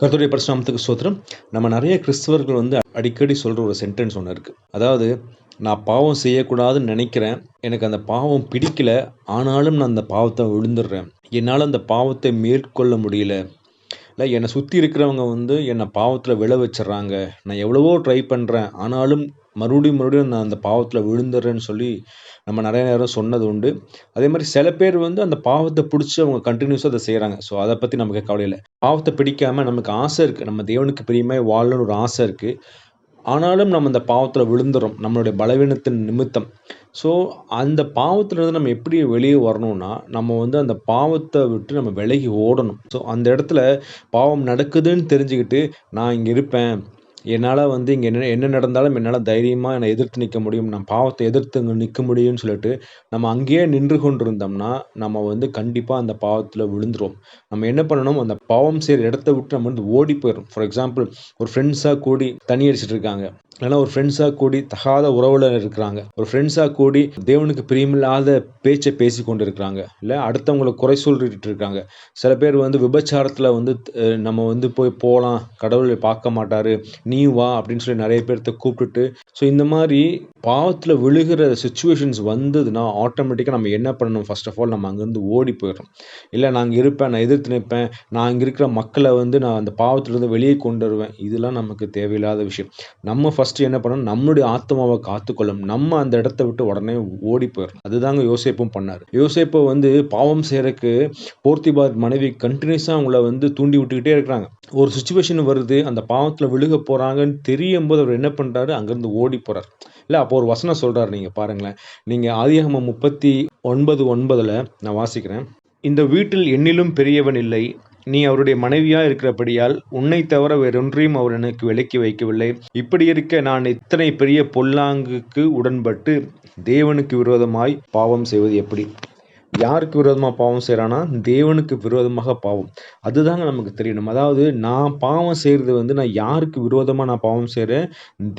கருத்துடைய பரிசுநாமத்துக்கு சோத்திரம் நம்ம நிறைய கிறிஸ்தவர்கள் வந்து அடிக்கடி சொல்கிற ஒரு சென்டென்ஸ் ஒன்று இருக்குது அதாவது நான் பாவம் செய்யக்கூடாதுன்னு நினைக்கிறேன். எனக்கு அந்த பாவம் பிடிக்கல. ஆனாலும் நான் அந்த பாவத்தை விழுந்துடுறேன். என்னால் அந்த பாவத்தை மேற்கொள்ள முடியல. இல்லை என்னை சுற்றி இருக்கிறவங்க வந்து என்னை பாவத்தில் விழ வச்சிடுறாங்க. நான் எவ்வளவோ ட்ரை பண்ணுறேன் ஆனாலும் மறுபடியும் மறுபடியும் நான் அந்த பாவத்தில் விழுந்துடுறேன்னு சொல்லி நம்ம நிறைய நேரம் சொன்னது உண்டு. அதே மாதிரி சில பேர் வந்து அந்த பாவத்தை பிடிச்சி அவங்க கண்டினியூஸாக அதை செய்கிறாங்க ஸோ அதை பற்றி நமக்கு கவலை இல்லை பாவத்தை பிடிக்காம நமக்கு ஆசை இருக்குது நம்ம தேவனுக்கு பிரியமாக வாழணும்னு ஒரு ஆசை இருக்குது ஆனாலும் நம்ம அந்த பாவத்தில் விழுந்துறோம். நம்மளுடைய பலவீனத்தின் நிமித்தம். ஸோ அந்த பாவத்திலிருந்து நம்ம எப்படி வெளியே வரணும்னா நம்ம வந்து அந்த பாவத்தை விட்டு நம்ம விலகி ஓடணும். ஸோ அந்த இடத்துல பாவம் நடக்குதுன்னு தெரிஞ்சுக்கிட்டு நான் இங்கே இருப்பேன். என்னால் வந்து இங்கே என்ன என்ன நடந்தாலும் என்னால் தைரியமாக என்னை எதிர்த்து நிற்க முடியும். நான் பாவத்தை எதிர்த்து அங்கே நிற்க முடியும்னு சொல்லிட்டு நம்ம அங்கேயே நின்று கொண்டிருந்தோம்னா நம்ம வந்து கண்டிப்பாக அந்த பாவத்தில் விழுந்துருவோம். நம்ம என்ன பண்ணணும்? அந்த பாவம் செய்கிற இடத்த விட்டு நம்ம வந்து ஓடி போயிடும் ஃபார் எக்ஸாம்பிள் ஒரு ஃப்ரெண்ட்ஸாக கூடி தண்ணி அடிச்சிட்டு இருக்காங்க. இல்லைன்னா ஒரு ஃப்ரெண்ட்ஸாக கூடி தகாத உறவில் இருக்கிறாங்க. ஒரு ஃப்ரெண்ட்ஸாக கூடி தேவனுக்கு பிரியமில்லாத பேச்சை பேசி கொண்டு இருக்கிறாங்க இல்லை அடுத்தவங்களை குறை சொல்லிட்டு இருக்காங்க. சில பேர் வந்து விபச்சாரத்தில் வந்து நம்ம வந்து போய் போகலாம் கடவுளை பார்க்க மாட்டார் நீ வா அப்படின்னு சொல்லி நிறைய பேர்த்த கூப்பிட்டுட்டு ஸோ இந்த மாதிரி பாவத்தில் விழுகிற சுச்சுவேஷன்ஸ் வந்ததுன்னா ஆட்டோமேட்டிக்காக நம்ம என்ன பண்ணணும்? ஃபர்ஸ்ட் ஆஃப் ஆல் நம்ம அங்கேருந்து ஓடி போயிடுறோம் இல்லை நான் அங்கே இருப்பேன் நான் எதிர்த்து நிற்பேன் நான் அங்கே இருக்கிற மக்களை வந்து நான் அந்த பாவத்திலேருந்து வெளியே கொண்டு வருவேன். இதெல்லாம் நமக்கு தேவையில்லாத விஷயம். நம்ம ஃபஸ்ட்டு என்ன பண்ணணும்? நம்மளுடைய ஆத்மாவை காத்துக்கொள்ளும் நம்ம அந்த இடத்த விட்டு உடனே ஓடி போயிடணும். அதுதாங்க யோசிப்பும் பண்ணார். யோசிப்பை வந்து பாவம் செய்கிறக்கு போர்த்திபாத் மனைவி கண்டினியூஸாக அவங்கள வந்து தூண்டி விட்டுக்கிட்டே இருக்கிறாங்க. ஒரு சுச்சுவேஷன் வருது அந்த பாவத்தில் விழுக போகிறாங்கன்னு தெரியும் போது அவர் என்ன பண்ணுறாரு அங்கேருந்து ஓடி போகிறார் இல்லை அப்போ ஒரு வசனம் சொல்கிறார் நீங்கள் பாருங்களேன். நீங்கள் ஆதியாகமம் முப்பத்தி ஒன்பது ஒன்பதில் நான் வாசிக்கிறேன். இந்த வீட்டில் என்னிலும் பெரியவன் இல்லை. நீ அவருடைய மனைவியா இருக்கிறபடியால் உன்னை தவிர வேறொன்றையும் அவர் எனக்கு விலக்கி வைக்கவில்லை. இப்படி இருக்க நான் இத்தனை பெரிய பொல்லாங்குக்கு உடன்பட்டு தேவனுக்கு விரோதமாய் பாவம் செய்வது எப்படி? யாருக்கு விரோதமாக பாவம் செய்கிறான்னா தேவனுக்கு விரோதமாக பாவம். அதுதாங்க நமக்கு தெரியணும். அதாவது நான் பாவம் செய்கிறது வந்து நான் யாருக்கு விரோதமாக நான் பாவம் செய்கிறேன்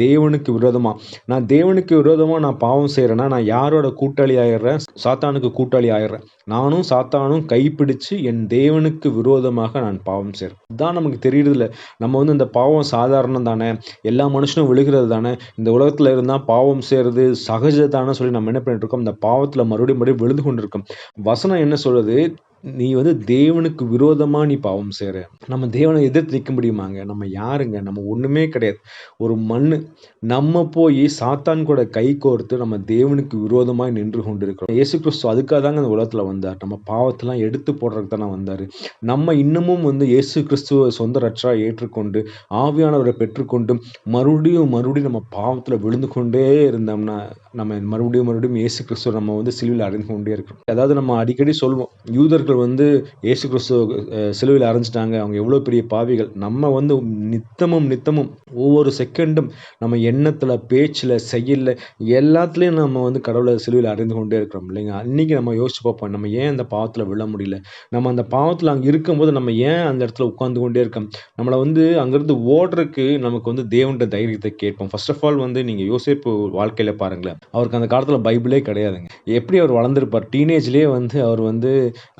தேவனுக்கு விரோதமாக நான் தேவனுக்கு விரோதமாக நான் பாவம் செய்கிறேன்னா நான் யாரோட கூட்டாளி ஆயிடுறேன்? சாத்தானுக்கு கூட்டாளி ஆயிடுறேன். நானும் சாத்தானும் கைப்பிடிச்சு என் தேவனுக்கு விரோதமாக நான் பாவம் செய்கிறேன் இதுதான் நமக்கு தெரியறதில்ல. நம்ம வந்து இந்த பாவம் சாதாரணம் தானே? எல்லா மனுஷனும் விழுகிறது தானே? இந்த உலகத்தில் இருந்தால் பாவம் செய்கிறது சகஜ தானே சொல்லி நம்ம என்ன பண்ணிட்டு இருக்கோம்? இந்த பாவத்தில் மறுபடியும் மறுபடியும் விழுந்து கொண்டிருக்கோம். வசனம் என்ன சொல்றது நீ வந்து தேவனுக்கு விரோதமாக நீ பாவம் செய்கிற நம்ம தேவனை எதிர்த்து நிற்க முடியுமாங்க? நம்ம யாருங்க? நம்ம ஒன்றுமே கிடையாது. ஒரு மண் நம்ம போய் சாத்தான் கூட கை கோர்த்து நம்ம தேவனுக்கு விரோதமாக நின்று கொண்டு இருக்கிறோம் இயேசு கிறிஸ்து அதுக்காக தாங்க அந்த உலகத்தில் வந்தார். நம்ம பாவத்தெல்லாம் எடுத்து போடுறதுக்கு தானே வந்தார். நம்ம இன்னமும் வந்து இயேசு கிறிஸ்துவ சொந்த ரட்சா ஏற்றுக்கொண்டு ஆவியானவரை பெற்றுக்கொண்டு மறுபடியும் மறுபடியும் நம்ம பாவத்தில் விழுந்து கொண்டே இருந்தோம்னா நம்ம மறுபடியும் மறுபடியும் இயேசு கிறிஸ்துவ நம்ம வந்து சிலுவில் அறிந்து கொண்டே இருக்கிறோம். அதாவது நம்ம அடிக்கடி சொல்வோம் யூதர்கள் மக்கள் வந்து இயேசு கிறிஸ்துவ சிலுவையில் அரைஞ்சிட்டாங்க. அவங்க எவ்வளோ பெரிய பாவிகள். நம்ம வந்து நித்தமும் நித்தமும் ஒவ்வொரு செகண்டும் நம்ம எண்ணத்தில் பேச்சில் செயலில் எல்லாத்துலேயும் நம்ம வந்து கடவுளை சிலுவையில் அறிந்து கொண்டே இருக்கிறோம் இல்லைங்க அன்றைக்கி நம்ம யோசிச்சு பார்ப்போம். நம்ம ஏன் அந்த பாவத்தில் விழ முடியல? நம்ம அந்த பாவத்தில் அங்கே இருக்கும்போது நம்ம ஏன் அந்த இடத்துல உட்காந்து கொண்டே இருக்கோம்? நம்மளை வந்து அங்கேருந்து ஓடுறதுக்கு நமக்கு வந்து தேவன்கிட்ட தைரியத்தை கேட்போம். ஃபர்ஸ்ட் ஆஃப் ஆல் வந்து நீங்கள் யோசிப்பு வாழ்க்கையில் பாருங்களேன். அவருக்கு அந்த காலத்தில் பைபிளே கிடையாதுங்க. எப்படி அவர் வளர்ந்துருப்பார்? டீனேஜ்லேயே வந்து அவர் வந்து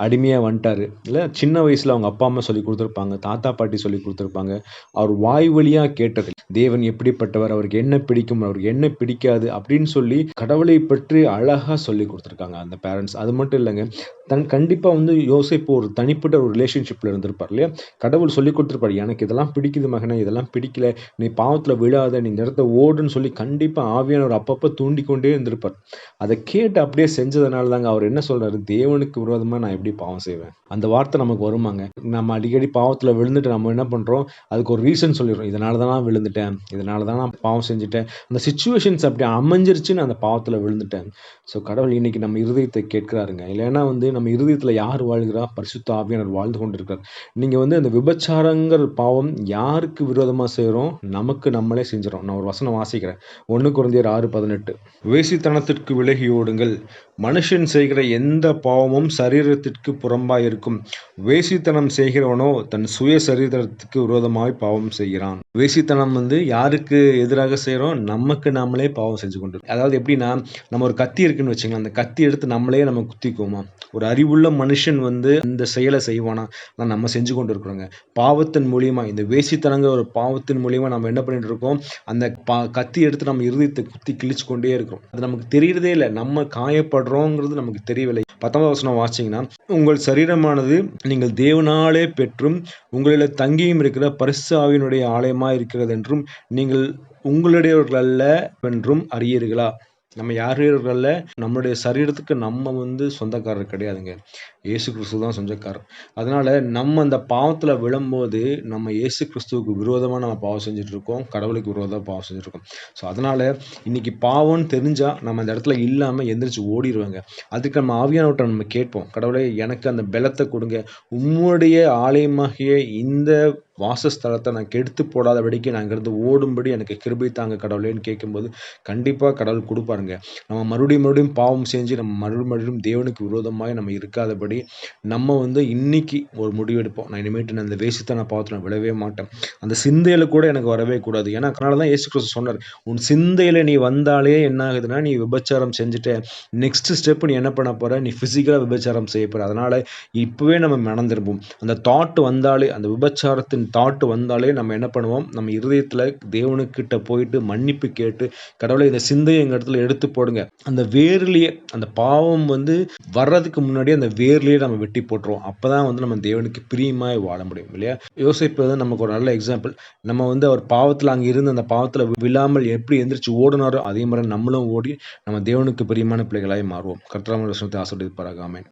அடிமை எளிமையாக வந்துட்டார். இல்லை சின்ன வயசில் அவங்க அப்பா அம்மா சொல்லி கொடுத்துருப்பாங்க தாத்தா பாட்டி சொல்லி கொடுத்துருப்பாங்க. அவர் வாய் வழியாக கேட்டது தேவன் எப்படிப்பட்டவர்? அவருக்கு என்ன பிடிக்கும்? அவருக்கு என்ன பிடிக்காது? அப்படின்னு சொல்லி கடவுளை பற்றி அழகாக சொல்லி கொடுத்துருக்காங்க அந்த பேரண்ட்ஸ் அது மட்டும் இல்லைங்க தன் கண்டிப்பாக வந்து யோசிப்பு ஒரு தனிப்பட்ட ஒரு ரிலேஷன்ஷிப்பில் இருந்திருப்பார் இல்லையா? கடவுள் சொல்லி கொடுத்துருப்பார் எனக்கு இதெல்லாம் பிடிக்குது மகனே இதெல்லாம் பிடிக்கல. நீ பாவத்தில் விழாத நீ இந்த இடத்த ஓடுன்னு சொல்லி கண்டிப்பாக ஆவியானவர் அப்பப்போ தூண்டிக்கொண்டே இருந்திருப்பார். அதை கேட்டு அப்படியே செஞ்சதுனால தாங்க அவர் என்ன சொல்கிறாரு தேவனுக்கு விரோதமாக நான் எப்படி பாவம் செய்வேன். அந்த வார்த்தை நமக்கு வருமாங்க. நம்ம அடிக்கடி பாவத்தில் விழுந்துட்டு நம்ம என்ன பண்ணுறோம் அதுக்கு ஒரு ரீசன் சொல்லிடுறோம். இதனால தான் நான் விழுந்துட்டேன். இதனால தான் நான் பாவம் செஞ்சுட்டேன். அந்த சுச்சுவேஷன்ஸ் அப்படி அமைஞ்சிருச்சுன்னு அந்த பாவத்தில் விழுந்துட்டேன். ஸோ கடவுள் இன்னைக்கு நம்ம இருதயத்தை கேட்குறாருங்க. இல்லைன்னா வந்து நம்ம இருதயத்தில் யார் வாழ்கிறா? பரிசுத்த ஆவியானவர் வாழ்ந்து கொண்டிருக்கிறார். நீங்கள் வந்து அந்த விபச்சாரங்கிற பாவம் யாருக்கு விரோதமாக செய்கிறோம் நமக்கு நம்மளே செஞ்சிடும் நான் ஒரு வசனம் வாசிக்கிறேன். ஒன்று குறைந்தர் ஆறு பதினெட்டு. வேசித்தனத்திற்கு விலகி ஓடுங்கள். மனுஷன் செய்கிற எந்த பாவமும் சரீரத்திற்கு புறம்பாய் இருக்கும் வேசித்தனம் செய்கிறவனோ தன் சுய சரீரத்துக்கு விரோதமாய் பாவம் செய்கிறான். வேசித்தனம் வந்து யாருக்கு எதிராக செய்கிறோம் நமக்கு நாமளே பாவம் செஞ்சு கொண்டு அதாவது எப்படின்னா நம்ம ஒரு கத்தி இருக்குன்னு வச்சுக்கலாம் அந்த கத்தி எடுத்து நம்மளே நம்ம குத்திக்குவோமா? ஒரு அறிவுள்ள மனுஷன் வந்து இந்த செயலை செய்வானா? நம்ம செஞ்சு கொண்டு இருக்கிறோங்க பாவத்தின் மூலியமா இந்த வேசித்தனங்கிற ஒரு பாவத்தின் மூலியமா நம்ம என்ன பண்ணிட்டு இருக்கோம் அந்த பா கத்தி எடுத்து நம்ம இருதயத்தை குத்தி கிழிச்சு கொண்டே இருக்கிறோம். அது நமக்கு தெரியறதே இல்லை. நம்ம காயப்படுறோங்கிறது நமக்கு தெரியவில்லை. பத்தாவது வசனம் வாசிங்கன்னா உங்கள் சரீரமானது நீங்கள் தேவனாலே பெற்றும் உங்களில் தங்கியும் இருக்கிற பரிசு ஆவியினுடைய ஆலயமாக இருக்கிறது என்றும் நீங்கள் உங்களுடையவர்கள் அல்ல என்றும் அறியீர்களா? நம்ம யாருகளில் நம்மளுடைய சரீரத்துக்கு நம்ம வந்து சொந்தக்காரர் கிடையாதுங்க. இயேசு கிறிஸ்து தான் சொந்தக்காரர். அதனால நம்ம அந்த பாவத்தில் விழும்போது நம்ம இயேசு கிறிஸ்துவுக்கு விரோதமாக நம்ம பாவம் செஞ்சுட்டு இருக்கோம் கடவுளுக்கு விரோதமாக பாவம் செஞ்சுருக்கோம் ஸோ அதனால இன்னைக்கு பாவம்னு தெரிஞ்சால் நம்ம அந்த இடத்துல இல்லாமல் எந்திரிச்சு ஓடிடுவாங்க அதுக்கு நம்ம ஆவியானவற்றை நம்ம கேட்போம். கடவுளே எனக்கு அந்த பலத்தை கொடுங்க. உம்முடைய ஆலயமாகிய இந்த வாசஸ்தலத்தை நான் கெடுத்து போடாதபடிக்கு நான் இங்கேருந்து ஓடும்படி எனக்கு கிருபை தாங்க கடவுளேன்னு கேட்கும்போது கண்டிப்பாக கடவுள் கொடுப்பாருங்க. நம்ம மறுபடியும் மறுபடியும் பாவம் செஞ்சு நம்ம மறுபடியும் மறுபடியும் தேவனுக்கு விரோதமாக நம்ம இருக்காதபடி நம்ம வந்து இன்னைக்கு ஒரு முடிவெடுப்போம் நான் இனிமேட்டு நான் இந்த நான் பாவத்தில் நான் விழவே மாட்டேன். அந்த சிந்தையில் கூட எனக்கு வரவே கூடாது. ஏன்னா அதனால தான் ஏசு கிறிஸ்து சொன்னார் உன் சிந்தையில் நீ வந்தாலே என்ன ஆகுதுன்னா நீ விபச்சாரம் செஞ்சுட்டு நெக்ஸ்ட் ஸ்டெப் நீ என்ன பண்ண போகிற நீ ஃபிசிக்கலாக விபச்சாரம் செய்ய போகிற அதனால் இப்போவே நம்ம மணந்திருப்போம் அந்த தாட் வந்தாலே அந்த விபச்சாரத்தின் தாட்டு வந்தாலே நம்ம என்ன பண்ணுவோம்? நம்ம இருதயத்தில் தேவனுக்கிட்ட போயிட்டு மன்னிப்பு கேட்டு கடவுளை இந்த சிந்தையை எங்கள் இடத்துல எடுத்து போடுங்க. அந்த வேர்லேயே அந்த பாவம் வந்து வர்றதுக்கு முன்னாடியே அந்த வேர் வேர்லேயே நம்ம வெட்டி போட்டுருவோம். அப்போ தான் வந்து நம்ம தேவனுக்கு பிரியமாய் வாழ முடியும் இல்லையா? யோசிப்பது நமக்கு ஒரு நல்ல எக்ஸாம்பிள் நம்ம வந்து அவர் பாவத்தில் அங்கே இருந்து அந்த பாவத்தில் விழாமல் எப்படி எந்திரிச்சு ஓடினாரோ அதே மாதிரி நம்மளும் ஓடி நம்ம தேவனுக்கு பிரியமான பிள்ளைகளாய் மாறுவோம். கர்த்தராம ஆசிரியர் பராகாமேன்